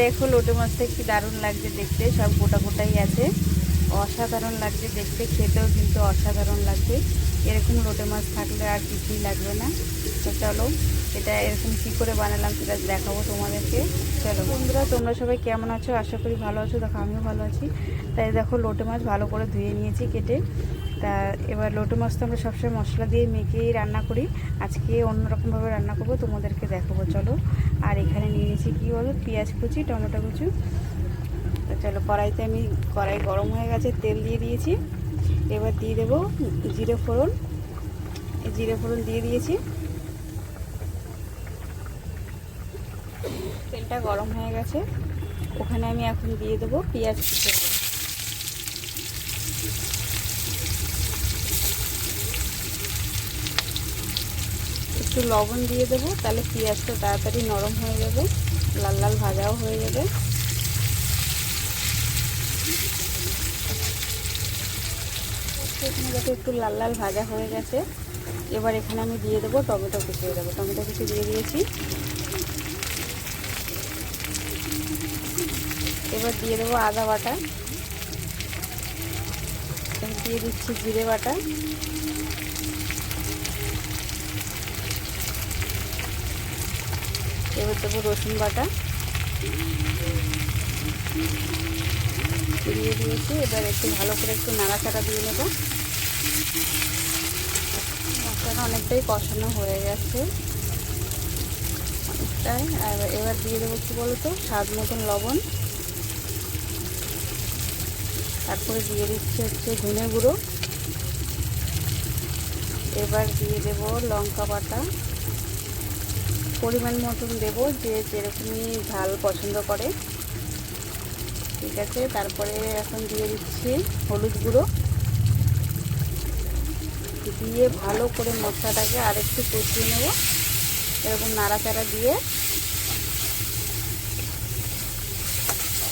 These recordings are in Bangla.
দেখো লোটে মাছটা কি দারুণ লাগছে দেখতে, সব গোটা গোটাই আছে। অসাধারণ লাগছে দেখতে, খেতেও কিন্তু অসাধারণ লাগছে। এরকম লোটে মাছ থাকলে আর কিছুই লাগবে না। তো চলো এটা এরকম কী করে বানালাম সেটা দেখাবো তোমাদেরকে। চলো বন্ধুরা, তোমরা সবাই কেমন আছো? আশা করি ভালো আছো, দেখো আমিও ভালো আছি। তাই দেখো লোটে মাছ ভালো করে ধুয়ে নিয়েছি কেটে। তা এবার লোটে মাছ তো আমরা সবসময় মশলা দিয়ে মেখেই রান্না করি। আজকে অন্যরকমভাবে রান্না করব, তোমাদেরকে দেখাবো। চলো, আর এখানে নিয়েছি কী বলো? পেঁয়াজ কুচি, টমেটো কুচি। তো চলো, কড়াইতে আমি, কড়াই গরম হয়ে গেছে, তেল দিয়ে দিয়েছি। এবার দিয়ে দেবো জিরে ফোড়ন। জিরে ফোড়ন দিয়ে দিয়েছি। তেলটা গরম হয়ে গেছে। ওখানে আমি এখন দিয়ে দেবো পেঁয়াজ একটু লবণ দিয়ে দেবো, তাহলে পেঁয়াজটা তাড়াতাড়ি নরম হয়ে যাবে, লাল লাল ভাজাও হয়ে যাবে। এখানে দেখো একটু লাল লাল ভাজা হয়ে গেছে। এবার এখানে আমি দিয়ে দেবো টমেটো কুচিয়ে দেবো টমেটো কুচি দিয়ে দিয়েছি। এবার দিয়ে দেবো আদা বাটা। দিয়ে দিচ্ছি জিরে বাটা। এবার দেবো রসুন বাটা। দিয়ে দিয়েছি, এবার একটু ভালো করে একটু নাড়াচাড়া দিয়ে নেব। মশলাটা অনেকটাই কষানো হয়ে গেছে। অনেকটাই। আর এবার দিয়ে দেবো কী বলতো? স্বাদ মতন লবণ। তারপরে দিয়ে দিচ্ছি হচ্ছে ধনে গুঁড়ো। এবার দিয়ে দেব লঙ্কা বাটা। পরিমাণ মতন দেব যে যেরকমই ঝাল পছন্দ করে। ঠিক আছে, তারপরে এখন দিয়ে দিচ্ছি হলুদ গুঁড়ো। দিয়ে ভালো করে মশলাটাকে আরেকটু কষিয়ে নেব। এরকম নাড়াচাড়া দিয়ে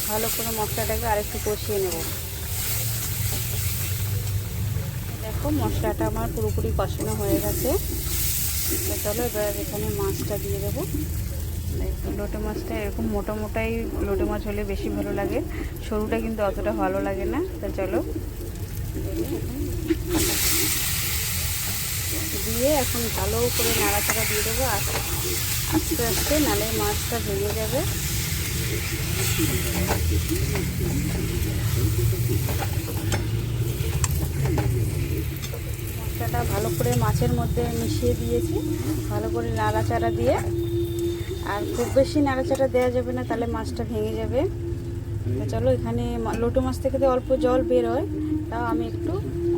ভালো করে মশলাটাকে আরেকটু কষিয়ে নেব। দেখো, মশলাটা আমার পুরোপুরি কষানো হয়ে গেছে। চলো এবার এখানে মাছটা দিয়ে দেবো। লোটে মাছটা এরকম মোটা মোটাই, লোটে মাছ হলে বেশি ভালো লাগে। সরুটা কিন্তু অতটা ভালো লাগে না। তা চলো। দিয়ে এখন ভালো করে নাড়াচাড়া দিয়ে দেবো আস্তে আস্তে নালে মাছটা ভেঙে যাবে। ভালো করে মাছের মধ্যে মিশিয়ে দিয়েছি। ভালো করে নাড়াচাড়া দিয়ে। আর খুব বেশি নাড়াচাড়া দেওয়া যাবে না, তাহলে মাছটা ভেঙে যাবে। চলো এখানে লোটো মাছ থেকে তো অল্প জল বের হয়, তাও আমি একটু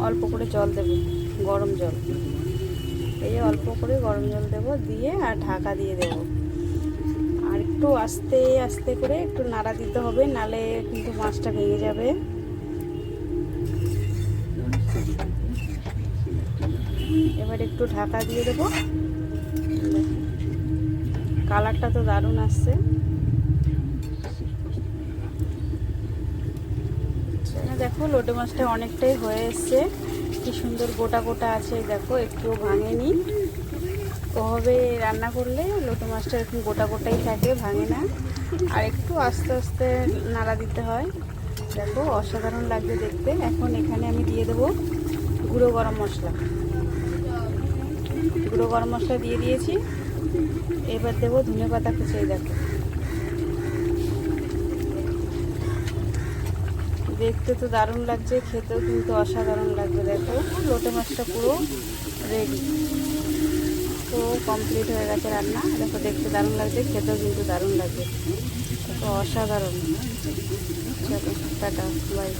অল্প করে জল দেব, গরম জল। এই অল্প করে গরম জল দেব, দিয়ে আর ঢাকা দিয়ে দেব। আর একটু আস্তে আস্তে করে একটু নাড়া দিতে হবে, নালে কিন্তু মাছটা ভেঙে যাবে। এবার একটু ঢাকা দিয়ে দেবো। কালারটা তো দারুণ আসছে। দেখো, লোটে মাছটা অনেকটাই হয়ে এসছে। কি সুন্দর গোটা গোটা আছে, দেখো, একটুও ভাঙেনি। ওভাবে রান্না করলে লোটে মাছটা এরকম গোটা গোটাই থাকে, ভাঙে না। আর একটু আস্তে আস্তে নাড়া দিতে হয়। দেখো, অসাধারণ লাগবে দেখতে। এখন এখানে আমি দিয়ে দেবো গুঁড়ো গরম মশলা। গুঁড়ো গরম মশলা দিয়ে দিয়েছি। এবার দেবো ধনে পাতা কুচিয়ে দেখো। দেখতে তো দারুণ লাগছে, খেতেও কিন্তু অসাধারণ লাগবে, দেখো। লোটে মাছটা পুরো রেডি তো কমপ্লিট হয়ে গেছে রান্না। দেখো, দেখতে দারুণ লাগছে, খেতেও কিন্তু দারুণ লাগবে দেখো অসাধারণ। চলো, টাটা বাই